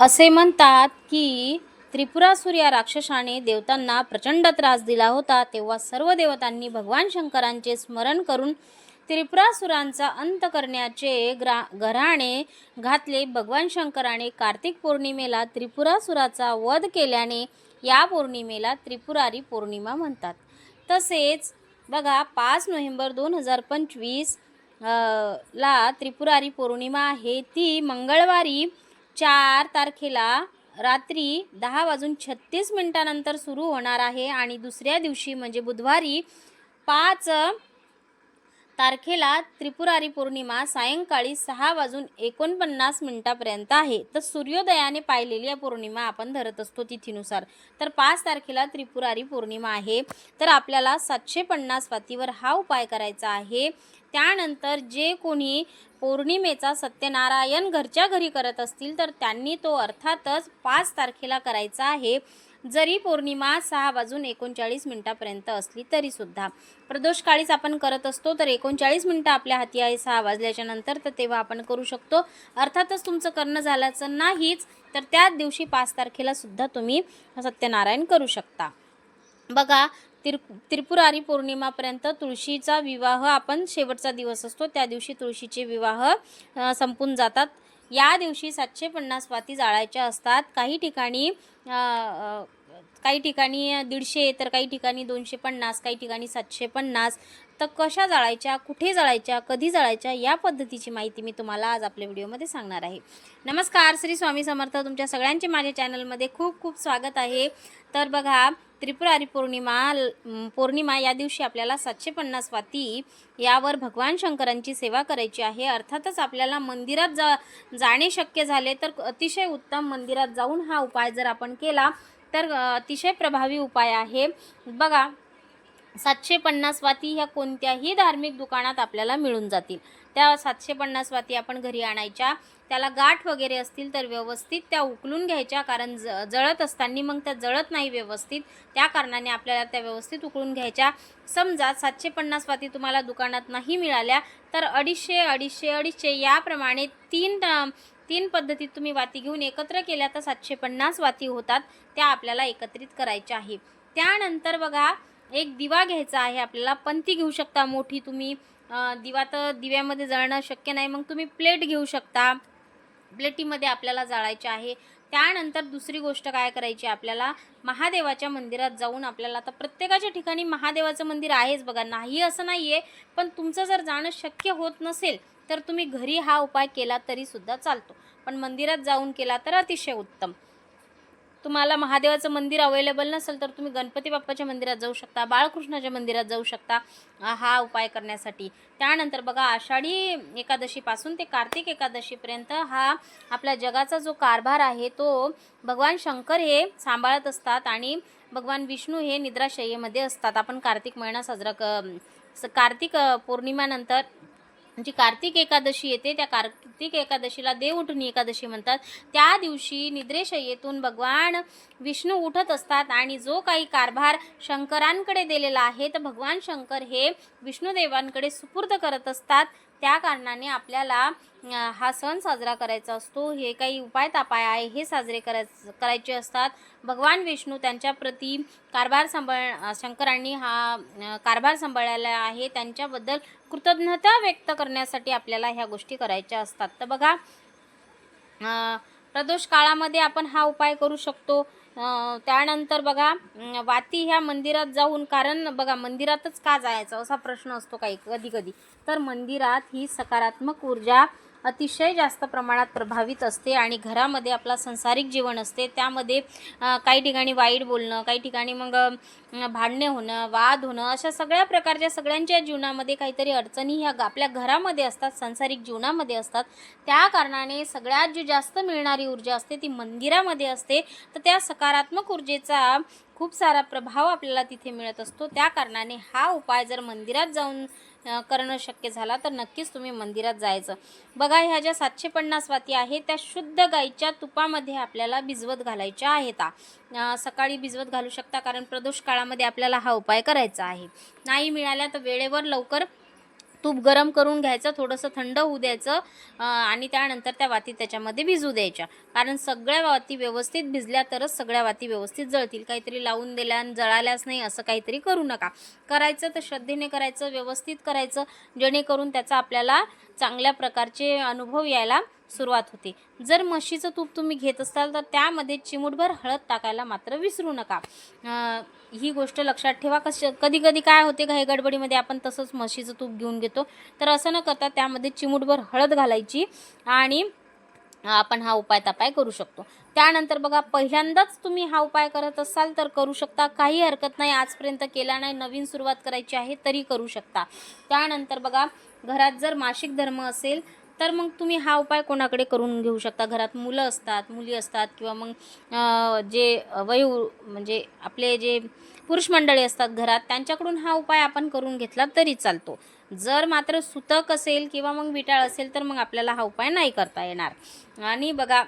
असे म्हणतात की त्रिपुरासूर या राक्षसाने देवतांना प्रचंड त्रास दिला होता तेव्हा सर्व देवतांनी भगवान शंकरांचे स्मरण करून त्रिपुरासुरांचा अंत करण्याचे ग्रा घराणे घातले. भगवान शंकराने कार्तिक पौर्णिमेला त्रिपुरासुराचा वध केल्याने या पौर्णिमेला त्रिपुरारी पौर्णिमा म्हणतात. तसेच बघा पाच नोव्हेंबर दोन हजार पंचवीस ला त्रिपुरारी पौर्णिमा आहे. ती मंगळवारी चार तारखेला रात्री दहा वाजून छत्तीस मिनिटानंतर सुरू होणार आहे आणि दुसऱ्या दिवशी म्हणजे बुधवारी पाच तारखेला त्रिपुरारी पौर्णिमा सायंकाळी सहा वाजून एकोणपन्नास मिनिटापर्यंत आहे. तर सूर्योदयाने पाहिलेली या पौर्णिमा आपण धरत असतो तिथीनुसार. तर पाच तारखेला त्रिपुरारी पौर्णिमा आहे. तर आपल्याला सातशे पन्नास वातीवर हा उपाय करायचा आहे. त्यानंतर जे कोणी पौर्णिमेचा सत्यनारायण घरच्या घरी करत असतील तर त्यांनी तो अर्थातच पाच तारखेला करायचा आहे. जरी पौर्णिमा सहा वाजून एकोणचाळीस मिनिटापर्यंत असली तरीसुद्धा प्रदोषकाळीच आपण करत असतो तर एकोणचाळीस मिनटं आपल्या हाती आहे सहा वाजल्याच्या नंतर तर तेव्हा आपण करू शकतो. अर्थातच तुमचं करणं झाल्याचं नाहीच तर त्याच दिवशी पाच तारखेला सुद्धा तुम्ही सत्यनारायण करू शकता. बघा तिर त्रिपुरारी पौर्णिमापर्यंत तुळशीचा विवाह आपण शेवटचा दिवस असतो. त्या दिवशी तुळशीचे विवाह संपून जातात. या दिवशी सातशे पन्नास वाती जाळायच्या असतात. काही ठिकाणी काही ठिकाणी दीडशे तर काही ठिकाणी दोनशे पन्नास काही ठिकाणी सातशे पन्नास. तर कशा जाळायच्या कुठे जाळायच्या कधी जाळायच्या या पद्धतीची माहिती मी तुम्हाला आज आपल्या व्हिडिओमध्ये सांगणार आहे. नमस्कार श्री स्वामी समर्थ. तुमच्या सगळ्यांचे माझ्या चॅनलमध्ये खूप खूप स्वागत आहे. तर बघा त्रिपुरारी पौर्णिमा पौर्णिमा या दिवशी आपल्याला सातशे पन्नास वाती यावर भगवान शंकरांची सेवा करायची आहे. अर्थातच आपल्याला मंदिरात जा जाणे शक्य झाले तर अतिशय उत्तम मंदिरात जाऊन हा उपाय जर आपण केला तर अतिशय प्रभावी उपाय आहे. बघा सातशे पन्नास वाती ह्या कोणत्याही धार्मिक दुकानात आपल्याला मिळून जातील. त्या सातशे पन्नास वाती आपण घरी आणायच्या. त्याला गाठ वगैरे असतील तर व्यवस्थित त्या उकलून घ्यायच्या कारण ज जळत असताना मग त्या जळत नाही व्यवस्थित. त्या कारणाने आपल्याला त्या व्यवस्थित उकळून घ्यायच्या. समजा सातशे पन्नास वाती तुम्हाला दुकानात नाही मिळाल्या तर अडीचशे अडीचशे अडीचशे याप्रमाणे तीन तीन पद्धतीत तुम्ही वाती घेऊन एकत्र केल्या तर सातशे पन्नास वाती होतात. त्या आपल्याला एकत्रित करायच्या आहे. त्यानंतर बघा एक दिवा घ्यायचा आहे. आपल्याला पंती घेऊ शकता मोठी तुम्ही. दिवा तर दिव्यामध्ये जळणं शक्य नाही. मग तुम्ही प्लेट घेऊ शकता. प्लेटीमध्ये आपल्याला जाळायचे आहे. त्यानंतर दुसरी गोष्ट काय करायची आपल्याला? महादेवाच्या मंदिरात जाऊन आपल्याला आता प्रत्येकाच्या ठिकाणी महादेवाचं मंदिर आहेच बघा. नाही असं नाही आहे पण तुमचं जर जाणं शक्य होत नसेल तर तुम्ही घरी हा उपाय केला तरीसुद्धा चालतो. पण मंदिरात जाऊन केला तर अतिशय उत्तम. तुम्हाला महादेवाचं मंदिर अवेलेबल नसेल तर तुम्ही गणपती बाप्पाच्या मंदिरात जाऊ शकता बाळकृष्णाच्या मंदिरात जाऊ शकता हा उपाय करण्यासाठी. त्यानंतर बघा आषाढी एकादशीपासून ते कार्तिक एकादशीपर्यंत हा आपल्या जगाचा जो कारभार आहे तो भगवान शंकर हे सांभाळत असतात आणि भगवान विष्णू हे निद्राशय्येमध्ये असतात. आपण कार्तिक महिना साजरा क स- कार्तिक पौर्णिमानंतर जी कार्तिक एकादशी येते त्या कार्तिक एकादशीला देव उठून एकादशी म्हणतात. त्या दिवशी निद्रेशयेतून भगवान विष्णू उठत असतात आणि जो काही कारभार शंकरांकडे दिलेला आहे तर भगवान शंकर हे विष्णुदेवांकडे सुपूर्द करत असतात. त्या कारणाने आपल्याला हा सण साजरा करायचा असतो. हे काही उपाय तापाय आहे हे साजरे करायच करायचे असतात. भगवान विष्णू त्यांच्या प्रती कारभार सांभाळ शंकरांनी हा कारभार सांभाळायला आहे. त्यांच्याबद्दल कृतज्ञता व्यक्त करण्यासाठी आपल्याला ह्या गोष्टी करायच्या असतात. तर बघा प्रदोष काळामध्ये आपण हा उपाय करू शकतो. त्यानंतर बघा वाती ह्या मंदिरात जाऊन कारण बघा मंदिरातच का जायचं असा प्रश्न असतो काही कधी कधी तर मंदिरात ही सकारात्मक ऊर्जा अतिशय जास्त प्रमाणात प्रभावित असते आणि घरामध्ये आपला संसारिक जीवन असते. त्यामध्ये काही ठिकाणी वाईट बोलणं काही ठिकाणी मग भांडणे होणं वाद होणं अशा सगळ्या प्रकारच्या सगळ्यांच्या जीवनामध्ये काहीतरी अडचणी ह्या आपल्या घरामध्ये असतात संसारिक जीवनामध्ये असतात. त्या कारणाने सगळ्यात जी जास्त मिळणारी ऊर्जा असते ती मंदिरामध्ये असते. तर त्या सकारात्मक ऊर्जेचा खूप सारा प्रभाव आपल्याला तिथे मिळत असतो. त्या कारणाने हा उपाय जर मंदिरात जाऊन करणं शक्य झाला तर नक्कीच तुम्ही मंदिरात जायचं. बघा ह्या ज्या सातशे पन्नास वाती आहेत त्या शुद्ध गाईच्या तुपामध्ये आपल्याला भिजवत घालायच्या आहेत. सकाळी भिजवत घालू शकता कारण प्रदोष काळामध्ये आपल्याला हा उपाय करायचा आहे. नाही मिळाल्या तर वेळेवर लवकर तूप गरम करून घ्यायचं थोडंसं थंड होऊ द्यायचं आणि त्यानंतर त्या वाती त्याच्यामध्ये भिजू द्यायच्या. कारण सगळ्या वाती व्यवस्थित भिजल्या तरच सगळ्या वाती व्यवस्थित जळतील. काहीतरी लावून दिल्या आणि जळाल्याच नाही असं काहीतरी करू नका. करायचं तर श्रद्धेने करायचं व्यवस्थित करायचं जेणेकरून त्याचा आपल्याला चांगल्या प्रकारचे अनुभव यायला सुरुवात होते. जर म्हशीचं तूप तुम्ही घेत असाल तर त्यामध्ये चिमूटभर हळद टाकायला मात्र विसरू नका. ही गोष्ट लक्षात ठेवा. कश कधी कधी काय होते घाई गडबडीमध्ये आपण तसंच म्हशीचं तूप घेऊन घेतो. तर असं न करता त्यामध्ये चिमूटभर हळद घालायची आणि आपण हा उपाय तपाय करू शकतो. त्यानंतर बघा पहिल्यांदाच तुम्ही हा उपाय करत असाल तर करू शकता. काही हरकत नाही. आजपर्यंत केला नाही. नवीन सुरुवात करायची आहे तरी करू शकता. त्यानंतर बघा घरात जर मासिक धर्म असेल तर मग तुम्ही हा उपाय कोणाकडे करून घेऊ शकता? घरात मुलं असतात मुली असतात किंवा मग जे वयू म्हणजे आपले जे पुरुष मंडळी असतात घरात त्यांच्याकडून हा उपाय आपण करून घेतला तरी चालतो. जर मात्र सुतक असेल किंवा मग विटाळ असेल तर मग आपल्याला हा उपाय नाही करता येणार. आणि बघा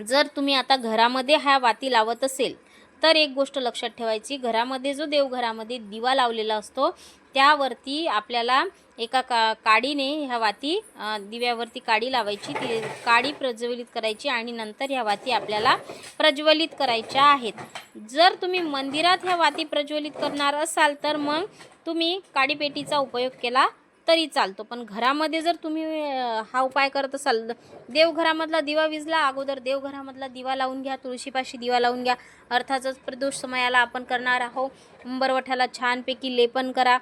जर तुम्ही आता घरामध्ये ह्या वाती लावत असेल तर एक गोष्ट लक्षात ठेवायची घरामध्ये जो देवघरामध्ये दिवा लावलेला असतो त्यावरती आपल्याला एका का काडीने ह्या वाती दिव्यावरती काडी लावायची ती काडी प्रज्वलित करायची आणि नंतर ह्या वाती आपल्याला प्रज्वलित करायच्या आहेत. जर तुम्ही मंदिरात ह्या वाती प्रज्वलित करणार असाल तर मग तुम्ही काडीपेटीचा उपयोग केला तरी चालतो. पण घरामध्ये जर तुम्ही हा उपाय करत असाल देवघरामधला दिवा विजला अगोदर देवघरामधला दिवा लावून घ्या तुळशीपाशी दिवा लावून घ्या. अर्थातच प्रदोष समयाला आपण करणार आहोत. उंबरवठ्याला छानपैकी लेपन करा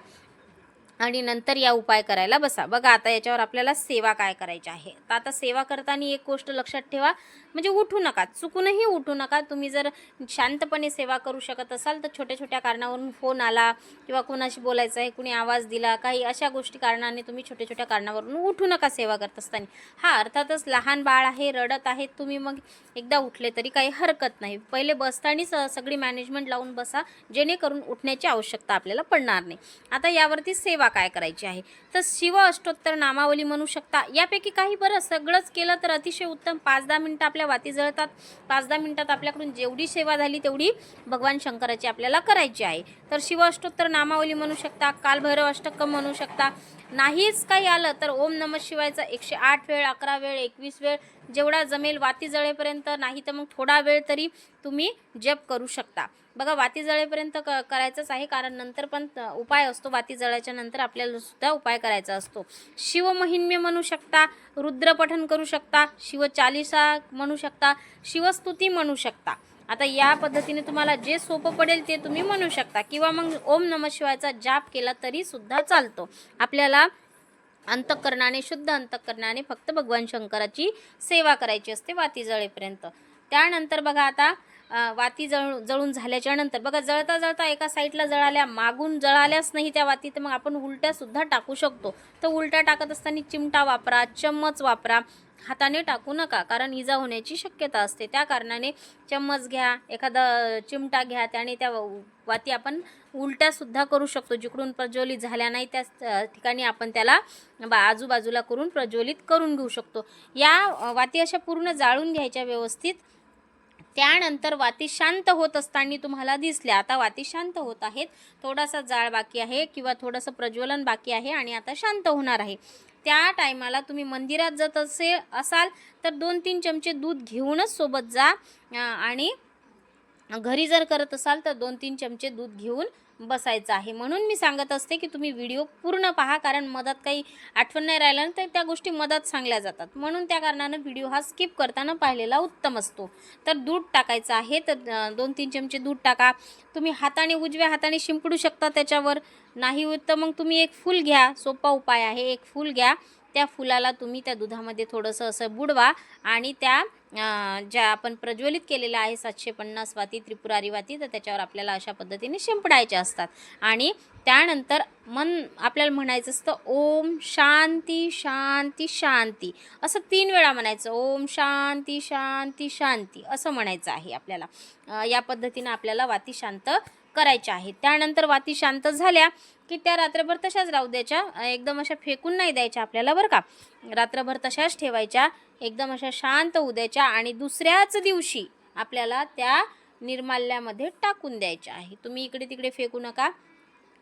आणि नंतर या उपाय करायला बसा. बघा आता याच्यावर आपल्याला सेवा काय करायची आहे? तर आता सेवा करताना एक गोष्ट लक्षात ठेवा. म्हणजे उठू नका चुकूनही उठू नका. तुम्ही जर शांतपणे सेवा करू शकत असाल तर छोट्या छोट्या कारणावरून फोन आला किंवा कोणाशी बोलायचं आहे कुणी आवाज दिला काही अशा गोष्टी कारणाने तुम्ही छोट्या छोट्या कारणावरून उठू नका सेवा करत असताना. हा अर्थातच लहान बाळ आहे रडत आहे तुम्ही मग एकदा उठले तरी काही हरकत नाही. पहिले बसतानीच सगळी मॅनेजमेंट लावून बसा जेणेकरून उठण्याची आवश्यकता आपल्याला पडणार नाही. आता यावरती सेवा काय करायची आहे? तर शिव अष्टोत्तर नामावली म्हणू शकता यापैकी काही बरं सगळंच केलं तर अतिशय उत्तम. पाच दहा मिनटं आपल्या वाती जळतात. पाच दहा मिनटात आपल्याकडून जेवढी सेवा झाली तेवढी भगवान शंकराची आपल्याला करायची आहे. तर शिव अष्टोत्तर नामावली म्हणू शकता कालभैरव अष्टक्कम म्हणू शकता. नाहीच काही आलं तर ओम नम शिवायचा एकशे आठ वेळ अकरा वेळ एकवीस वेळ जेवढा जमेल वाती जळेपर्यंत नाही तर मग थोडा वेळ तरी तुम्ही जप करू शकता. बघा वाती जळेपर्यंत क करायचंच आहे कारण नंतर पण उपाय असतो. वाती जळायच्या नंतर आपल्याला सुद्धा उपाय करायचा असतो. शिवमहिम्य म्हणू शकता रुद्रपठन करू शकता शिवचालिसा म्हणू शकता शिवस्तुती म्हणू शकता. आता या पद्धतीने तुम्हाला जे सोपं पडेल ते तुम्ही म्हणू शकता. किंवा मग ओम नम शिवायचा जाप केला तरी सुद्धा चालतो. आपल्याला अंतःकरणाने शुद्ध अंतःकरणाने फक्त भगवान शंकराची सेवा करायची असते वाती जळेपर्यंत त्यानंतर बघा आता वाती जळ जळून झाल्याच्यानंतर. बघा जळता जळता एका साईडला जळाल्या मागून जळाल्याच नाही त्या वाती तर मग आपण उलट्यासुद्धा टाकू शकतो. तर उलट्या टाकत असताना चिमटा वापरा चम्मच वापरा. हाताने टाकू नका कारण इजा होण्याची शक्यता असते. त्या कारणाने चम्मच घ्या एखादा चिमटा घ्या त्याने त्या वाती आपण उलट्यासुद्धा करू शकतो. जिकडून प्रज्वलित झाल्या नाही त्या ठिकाणी आपण त्याला बा आजूबाजूला करून प्रज्वलित करून घेऊ शकतो. या वाती अशा पूर्ण जाळून घ्यायच्या व्यवस्थित. त्यानंतर वाती शांत होत असताना तुम्हाला दिसल्या. आता वाती शांत होत आहेत. थोडासा जाळ बाकी आहे किंवा थोडंसं प्रज्वलन बाकी आहे आणि आता शांत होणार आहे. त्या टायमाला तुम्ही मंदिरात जात असे असाल तर दोन तीन चमचे दूध घेऊनच सोबत जा आणि घरी जर करत असाल तर दोन तीन चमचे दूध घेऊन बसायचं आहे. म्हणून मी सांगत असते की तुम्ही व्हिडिओ पूर्ण पहा कारण मधात काही आठवण नाही राहिलं तर त्या गोष्टी मधात सांगल्या जातात. म्हणून त्या कारणानं व्हिडिओ हा स्किप करताना पाहिलेला उत्तम असतो. तर दूध टाकायचं आहे तर दोन तीन चमचे दूध टाका. तुम्ही हाताने उजव्या हाताने शिंपडू शकता त्याच्यावर. नाही होत तर मग तुम्ही एक फूल घ्या. सोपा उपाय आहे एक फूल घ्या. त्या फुलाला तुम्ही त्या दुधामध्ये थोडंसं असं बुडवा आणि त्या ज्या आपण प्रज्वलित केलेल्या आहे सातशे पन्नास वाती त्रिपुरारी वाती तर त्याच्यावर आपल्याला अशा पद्धतीने शिंपडायच्या असतात. आणि त्यानंतर मन आपल्याला म्हणायचं असतं ओम शांती शांती शांती. असं तीन वेळा म्हणायचं ओम शांती शांती शांती. असं म्हणायचं आहे आपल्याला. या पद्धतीनं आपल्याला वाती शांत करायच्या आहेत. त्यानंतर वाती शांत झाल्या की त्या रात्रभर तशाच राहू द्यायच्या. एकदम अशा फेकून नाही द्यायच्या आपल्याला बरं का. रात्रभर तशाच ठेवायच्या. एकदम अशा शांत होऊ द्यायच्या आणि दुसऱ्याच दिवशी आपल्याला त्या निर्माल्यामध्ये टाकून द्यायच्या आहे. तुम्ही इकडे तिकडे फेकू नका.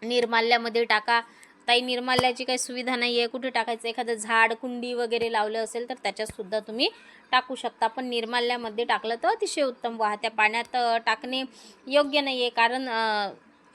निर्माल्यामध्ये टाका. ताई निर्माल्याची काही सुविधा नाही आहे कुठे टाकायचं? एखादं झाड कुंडी वगैरे लावलं असेल तर त्याच्यातसुद्धा तुम्ही टाकू शकता. पण निर्माल्यामध्ये टाकलं तर अतिशय उत्तम. वाहत्या पाण्यात टाकणे योग्य नाही आहे कारण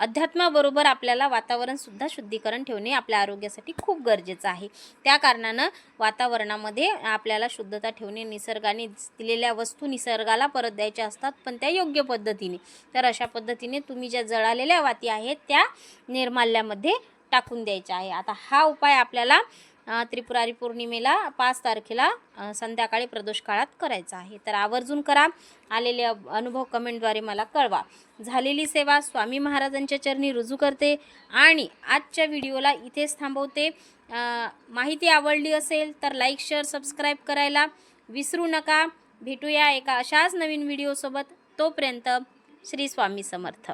अध्यात्माबरोबर आपल्याला वातावरणसुद्धा शुद्धीकरण ठेवणे आपल्या आरोग्यासाठी खूप गरजेचं आहे. त्या कारणानं वातावरणामध्ये आपल्याला शुद्धता ठेवणे निसर्गाने दिलेल्या वस्तू निसर्गाला परत द्यायच्या असतात पण त्या योग्य पद्धतीने. तर अशा पद्धतीने तुम्ही ज्या जळालेल्या वाती आहेत त्या निर्माल्यामध्ये टाकून द्यायच्या आहे. आता हा उपाय आपल्याला त्रिपुरारी पौर्णिमेला पाच तारखेला संध्याकाळी प्रदोष काळात करायचा आहे. तर आवर्जून करा आलेले अनुभव कमेंटद्वारे मला कळवा. झालेली सेवा स्वामी महाराजांच्या चरणी रुजू करते आणि आजच्या व्हिडिओला इथेच थांबवते. माहिती आवडली असेल तर लाईक शेअर सबस्क्राईब करायला विसरू नका. भेटूया एका अशाच नवीन व्हिडिओसोबत. तोपर्यंत श्री स्वामी समर्थ.